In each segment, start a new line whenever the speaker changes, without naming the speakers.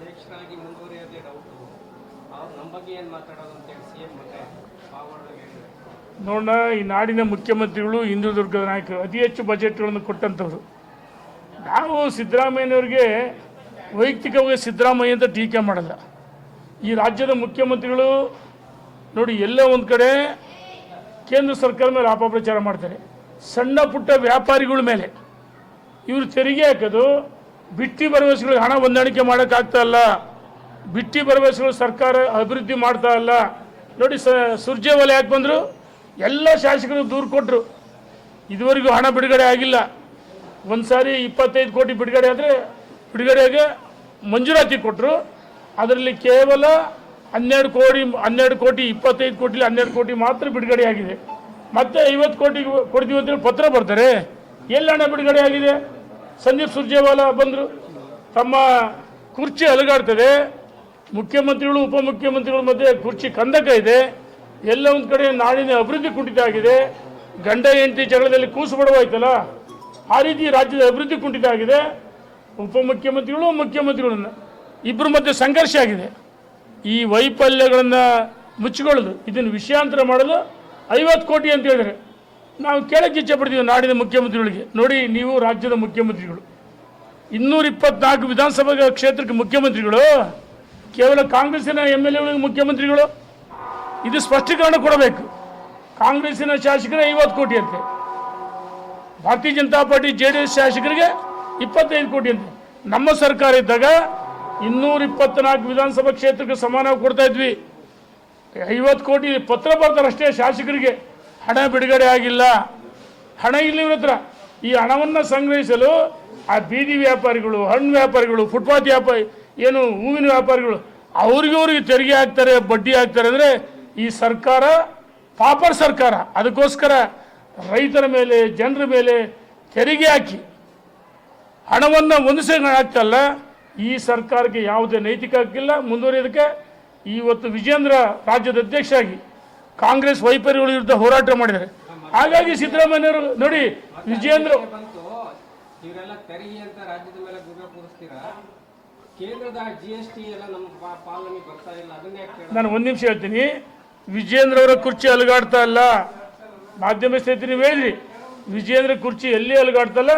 ಅಧ್ಯಕ್ಷರಾಗಿ ಮುಂದುವರಿಯೋದೇ ಡೌಟು ಅವ್ರು ನಮ್ಮ ಬಗ್ಗೆ ಏನು ಮಾತಾಡೋದು ಅಂತೇಳಿ ಸಿ ಎಂ ಮತ್ತೆ
ನೋಡೋಣ ಈ ನಾಡಿನ ಮುಖ್ಯಮಂತ್ರಿಗಳು ಹಿಂದುದುರ್ಗದ ನಾಯಕರು, ಅತಿ ಹೆಚ್ಚು ಬಜೆಟ್ಗಳನ್ನು ಕೊಟ್ಟಂಥವ್ರು ನಾವು ಸಿದ್ದರಾಮಯ್ಯನವ್ರಿಗೆ ವೈಯಕ್ತಿಕವಾಗಿ ಸಿದ್ದರಾಮಯ್ಯ ಅಂತ ಟೀಕೆ ಮಾಡಲ್ಲ. ಈ ರಾಜ್ಯದ ಮುಖ್ಯಮಂತ್ರಿಗಳು ನೋಡಿ, ಎಲ್ಲ ಒಂದು ಕಡೆ ಕೇಂದ್ರ ಸರ್ಕಾರ ಮೇಲೆ ಅಪಪ್ರಚಾರ ಮಾಡ್ತಾರೆ. ಸಣ್ಣ ಪುಟ್ಟ ವ್ಯಾಪಾರಿಗಳ ಮೇಲೆ. ಇವರು ತೆರಿಗೆ ಹಾಕೋದು ಬಿಟ್ಟಿ ಭರವಸೆಗಳಿಗೆ ಹಣ ಹೊಂದಾಣಿಕೆ ಮಾಡೋಕ್ಕಾಗ್ತಾ ಇಲ್ಲ. ಬಿಟ್ಟಿ ಭರವಸೆಗಳು ಸರ್ಕಾರ ಅಭಿವೃದ್ಧಿ ಮಾಡ್ತಾ ಇಲ್ಲ. ನೋಡಿ ಸ ಸುರ್ಜೇವಾಲ ಯಾಕೆ ಬಂದರು? ಎಲ್ಲ ಶಾಸಕರು ದೂರು ಕೊಟ್ಟರು ಇದುವರೆಗೂ ಹಣ ಬಿಡುಗಡೆ ಆಗಿಲ್ಲ. ಒಂದು ಸಾರಿ ಇಪ್ಪತ್ತೈದು ಕೋಟಿ ಬಿಡುಗಡೆ ಆದರೆ ಬಿಡುಗಡೆಗೆ ಮಂಜೂರಾತಿ ಕೊಟ್ಟರು ಅದರಲ್ಲಿ ಕೇವಲ ಹನ್ನೆರಡು ಕೋಟಿ ಹನ್ನೆರಡು ಕೋಟಿ, ಇಪ್ಪತ್ತೈದು ಕೋಟಿಲಿ ಹನ್ನೆರಡು ಕೋಟಿ ಮಾತ್ರ ಬಿಡುಗಡೆ ಆಗಿದೆ. ಮತ್ತೆ ಐವತ್ತು ಕೋಟಿ ಕೊಡ್ತೀವಿ ಅಂತೇಳಿ ಪತ್ರ ಬರ್ತಾರೆ. ಎಲ್ಲಿ ಹಣ ಬಿಡುಗಡೆ ಆಗಿದೆ? ಸಂದೀಪ್ ಸುರ್ಜೇವಾಲಾ ಬಂದರು. ತಮ್ಮ ಕುರ್ಚಿ ಅಲುಗಾಡ್ತದೆ. ಮುಖ್ಯಮಂತ್ರಿಗಳು, ಉಪಮುಖ್ಯಮಂತ್ರಿಗಳ ಮಧ್ಯೆ ಕುರ್ಚಿ ಕಂದಕ ಇದೆ. ಎಲ್ಲ ಒಂದು ಕಡೆ ನಾಡಿನ ಅಭಿವೃದ್ಧಿ ಕುಂಠಿತ ಆಗಿದೆ. ಗಂಡ, ಹೆಂಡತಿ ಜಗಳದಲ್ಲಿ ಕೂಸು ಬಡವಾಯ್ತಲ್ಲ, ಆ ರೀತಿ ರಾಜ್ಯದ ಅಭಿವೃದ್ಧಿ ಕುಂಠಿತ ಆಗಿದೆ. ಉಪಮುಖ್ಯಮಂತ್ರಿಗಳು, ಮುಖ್ಯಮಂತ್ರಿಗಳನ್ನ ಇಬ್ಬರ ಮಧ್ಯೆ ಸಂಘರ್ಷ ಆಗಿದೆ. ಈ ವೈಫಲ್ಯಗಳನ್ನು ಮುಚ್ಚಿಕೊಳ್ಳೋದು, ಇದನ್ನು ವಿಷಯಾಂತರ ಮಾಡಲು ಐವತ್ತು ಕೋಟಿ ಅಂತ ಹೇಳಿದ್ರೆ ನಾವು ಕೇಳಕ್ಕೆ ಇಚ್ಛೆ ಪಡ್ತೀವಿ ನಾಡಿನ ಮುಖ್ಯಮಂತ್ರಿಗಳಿಗೆ. ನೋಡಿ, ನೀವು ರಾಜ್ಯದ ಮುಖ್ಯಮಂತ್ರಿಗಳು. ಇನ್ನೂರ ಇಪ್ಪತ್ನಾಲ್ಕು ವಿಧಾನಸಭಾ ಕ್ಷೇತ್ರಕ್ಕೆ ಮುಖ್ಯಮಂತ್ರಿಗಳು. ಕೇವಲ ಕಾಂಗ್ರೆಸ್ಸಿನ ಎಂ ಎಲ್ ಎಗಳಿಗೆ ಮುಖ್ಯಮಂತ್ರಿಗಳು. ಇದು ಸ್ಪಷ್ಟೀಕರಣ ಕೊಡಬೇಕು. ಕಾಂಗ್ರೆಸ್ಸಿನ ಶಾಸಕರಿಗೆ ಐವತ್ತು ಕೋಟಿ ಅಂತೆ. Bharatiya Janata party J D S ಶಾಸಕರಿಗೆ ಇಪ್ಪತ್ತೈದು ಕೋಟಿ ಅಂತೆ. ನಮ್ಮ ಸರ್ಕಾರ ಇದ್ದಾಗ ಇನ್ನೂರ ಇಪ್ಪತ್ನಾಲ್ಕು ವಿಧಾನಸಭಾ ಕ್ಷೇತ್ರಕ್ಕೆ ಸಮಾನ ಕೊಡ್ತಾ ಇದ್ವಿ. ಐವತ್ತು ಕೋಟಿ ಪತ್ರ ಬರ್ತಾರೆ ಅಷ್ಟೇ ಶಾಸಕರಿಗೆ. ಹಣ ಬಿಡುಗಡೆ ಆಗಿಲ್ಲ. ಹಣ ಇಲ್ಲಿ ಈ ಹಣವನ್ನು ಸಂಗ್ರಹಿಸಲು ಆ ಬೀದಿ ವ್ಯಾಪಾರಿಗಳು, ಹಣ್ಣು ವ್ಯಾಪಾರಿಗಳು, ಫುಟ್ಪಾತ್ ವ್ಯಾಪಾರಿ, ಏನು ಹೂವಿನ ವ್ಯಾಪಾರಿಗಳು, ಅವ್ರಿಗೆ ಅವ್ರಿಗೆ ತೆರಿಗೆ ಹಾಕ್ತಾರೆ, ಬಡ್ಡಿ ಹಾಕ್ತಾರೆ ಅಂದರೆ ಈ ಸರ್ಕಾರ ಪಾಪರ್ ಸರ್ಕಾರ. ಅದಕ್ಕೋಸ್ಕರ ರೈತರ ಮೇಲೆ, ಜನರ ಮೇಲೆ ತೆರಿಗೆ ಹಾಕಿ. ಹಣವನ್ನು ಹೊಂದಿಸಿ ಹಾಕ್ತಲ್ಲ ಈ ಸರ್ಕಾರಕ್ಕೆ ಯಾವುದೇ ನೈತಿಕ ಹಕ್ಕಿಲ್ಲ. ಮುಂದುವರಿಯೋದಕ್ಕೆ ಇವತ್ತು ವಿಜೇಂದ್ರ ರಾಜ್ಯದ ಅಧ್ಯಕ್ಷರಾಗಿ ಕಾಂಗ್ರೆಸ್ ವೈಪರ್ಯಗಳ ವಿರುದ್ಧ ಹೋರಾಟ ಮಾಡಿದ್ದಾರೆ. ಹಾಗಾಗಿ ಸಿದ್ದರಾಮಯ್ಯವರು ನೋಡಿ
ಕೇಳೋದು?
ನಾನು ಒಂದು ನಿಮಿಷ ಹೇಳ್ತೀನಿ. ವಿಜೇಂದ್ರ ಅವರ ಕುರ್ಚಿ ಅಲುಗಾಡ್ತಾ ಇಲ್ಲ. ಮಾಧ್ಯಮ ಸ್ಥಿತಿ ನೀವು ಹೇಳಿರಿ. ವಿಜೇಂದ್ರ ಕುರ್ಚಿ ಎಲ್ಲಿ ಅಲುಗಾಡ್ತಲ್ಲ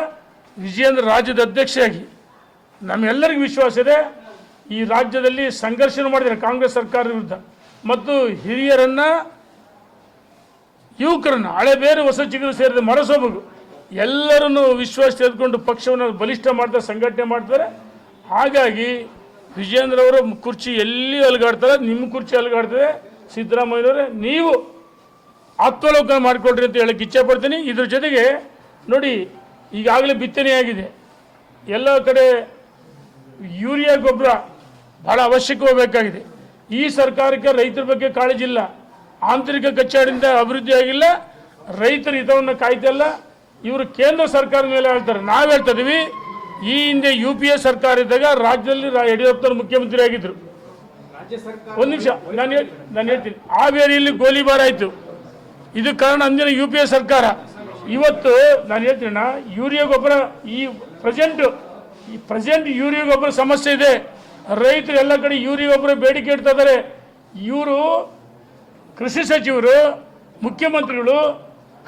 ವಿಜೇಂದ್ರ ರಾಜ್ಯದ ಅಧ್ಯಕ್ಷರಾಗಿ ನಮ್ಮೆಲ್ಲರಿಗೂ ವಿಶ್ವಾಸ ಇದೆ. ಈ ರಾಜ್ಯದಲ್ಲಿ ಸಂಘರ್ಷ ಮಾಡಿದ್ದಾರೆ ಕಾಂಗ್ರೆಸ್ ಸರ್ಕಾರದ ವಿರುದ್ಧ. ಮತ್ತು ಹಿರಿಯರನ್ನ ಯುವಕರನ್ನು ಹಳೆ ಬೇರೆ ಹೊಸ ಚಿಗುರು ಸೇರಿದ ಮರಸೋಬಗು ಎಲ್ಲರನ್ನು ವಿಶ್ವಾಸ ತೆಗೆದುಕೊಂಡು ಪಕ್ಷವನ್ನು ಬಲಿಷ್ಠ ಮಾಡ್ತಾರೆ, ಸಂಘಟನೆ ಮಾಡ್ತಾರೆ. ಹಾಗಾಗಿ ವಿಜೇಂದ್ರ ಅವರು ಕುರ್ಚಿ ಎಲ್ಲಿ ಅಲುಗಾಡ್ತಾರೆ ನಿಮ್ಮ ಕುರ್ಚಿ ಅಲುಗಾಡ್ತದೆ. ಸಿದ್ದರಾಮಯ್ಯನವರೇ, ನೀವು ಆತ್ಮಲೋಕನ ಮಾಡಿಕೊಡ್ರಿ ಅಂತ ಹೇಳಕ್ಕೆ ಇಚ್ಛೆ ಪಡ್ತೀನಿ ಇದ್ರ ಜೊತೆಗೆ ನೋಡಿ, ಈಗಾಗಲೇ ಬಿತ್ತನೆಯಾಗಿದೆ ಎಲ್ಲ ಕಡೆ ಯೂರಿಯಾ ಗೊಬ್ಬರ ಭಾಳ ಅವಶ್ಯಕವಾಗಬೇಕಾಗಿದೆ. ಈ ಸರ್ಕಾರಕ್ಕೆ ರೈತರ ಬಗ್ಗೆ ಕಾಳಜಿ ಇಲ್ಲ. ಆಂತರಿಕ ಕಚ್ಚಾಡಿಂದ ಅಭಿವೃದ್ಧಿ ಆಗಿಲ್ಲ ರೈತರ ಹಿತವನ್ನು ಕಾಯ್ತಲ್ಲ ಇವರು ಕೇಂದ್ರ ಸರ್ಕಾರದ ಮೇಲೆ ಹೇಳ್ತಾರೆ. ನಾವು ಹೇಳ್ತಾ ಇದೀವಿ ಈ ಹಿಂದೆ ಯು ಪಿ ಎ ಸರ್ಕಾರ ಇದ್ದಾಗ ರಾಜ್ಯದಲ್ಲಿ ಯಡಿಯೂರಪ್ಪನವರು ಮುಖ್ಯಮಂತ್ರಿ ಆಗಿದ್ದರು ಒಂದು ನಿಮಿಷ ನಾನು ಹೇಳಿ ನಾನು ಹೇಳ್ತೀನಿ. ಹಾವೇರಿಯಲ್ಲಿ ಗೋಲಿಬಾರ್ ಆಯಿತು. ಇದು ಕಾರಣ ಅಂದಿನ ಯು ಪಿ ಎ ಸರ್ಕಾರ. ಇವತ್ತು ನಾನು ಹೇಳ್ತೀನಿ ನಾ ಯೂರಿಯಾ ಗೊಬ್ಬರ ಈ ಪ್ರೆಸೆಂಟ್ ಈ ಪ್ರೆಸೆಂಟ್ ಯೂರಿಯಾ ಗೊಬ್ಬರ ಸಮಸ್ಯೆ ಇದೆ. ರೈತರು ಎಲ್ಲ ಕಡೆ ಯೂರಿಯಾ ಗೊಬ್ಬರ ಬೇಡಿಕೆ ಇಡ್ತಾ ಇದ್ದಾರೆ. ಇವರು ಕೃಷಿ ಸಚಿವರು, ಮುಖ್ಯಮಂತ್ರಿಗಳು,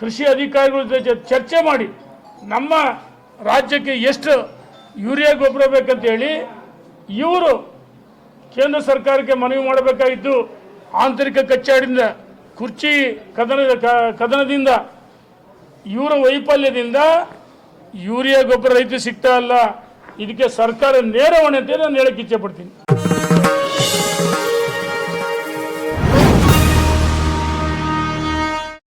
ಕೃಷಿ ಅಧಿಕಾರಿಗಳ ಜೊತೆ ಚರ್ಚೆ ಮಾಡಿ ನಮ್ಮ ರಾಜ್ಯಕ್ಕೆ ಎಷ್ಟು ಯೂರಿಯಾ ಗೊಬ್ಬರ ಬೇಕಂತ ಹೇಳಿ ಇವರು ಕೇಂದ್ರ ಸರ್ಕಾರಕ್ಕೆ ಮನವಿ ಮಾಡಬೇಕಾಗಿದ್ದು ಆಂತರಿಕ ಕಚ್ಚಾಡಿಂದ, ಕುರ್ಚಿ ಕದನ ಕದನದಿಂದ, ಇವರ ವೈಫಲ್ಯದಿಂದ ಯೂರಿಯಾ ಗೊಬ್ಬರ ರೈತ ಸಿಗ್ತಾ ಇಲ್ಲ. ಇದಕ್ಕೆ ಸರ್ಕಾರ ನೇರ ಹೊಣೆ ಅಂತ ನಾನು ಹೇಳಕ್ಕೆ ಇಚ್ಛೆ ಪಡ್ತೀನಿ.